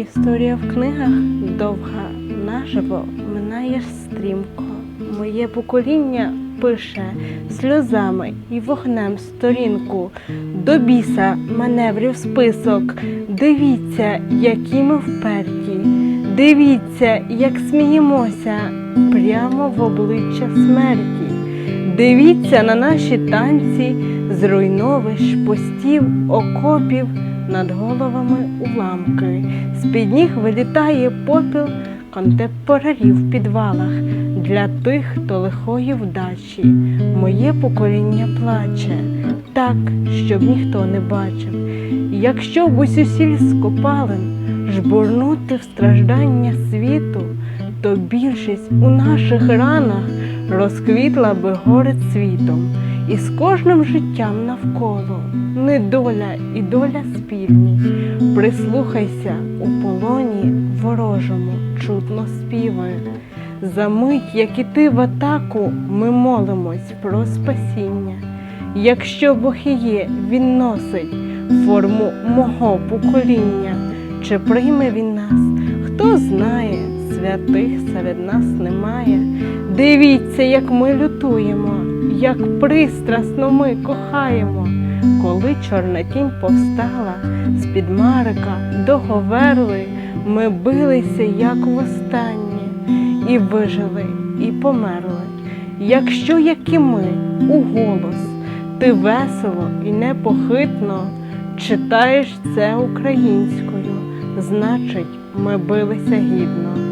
Історія в книгах довга, наживо минає стрімко. Моє покоління пише сльозами і вогнем сторінку. До біса маневрів список. Дивіться, які ми вперті. Дивіться, як сміємося прямо в обличчя смерті. Дивіться на наші танці, зруйновищ, постів, окопів, над головами уламки. З-під ніг вилітає попіл контемпорарів в підвалах для тих, хто лихої вдачі. Моє покоління плаче так, щоб ніхто не бачив. Якщо б усю сіль з жбурнути в страждання світу, то більшість у наших ранах розквітла би горед світом, і з кожним життям навколо недоля і доля спільні. Прислухайся у полоні ворожому, чутно співає. За мить, як іти в атаку, ми молимось про спасіння. Якщо Бог і є, він носить форму мого покоління, чи прийме він нас, хто знає, святих серед нас немає. Дивіться, як ми лютуємо, як пристрасно ми кохаємо. Коли чорна тінь повстала з-під Марика до Говерли, ми билися, як востаннє, і вижили, і померли. Якщо, як і ми, у голос, ти весело і непохитно читаєш це українською, значить, ми билися гідно.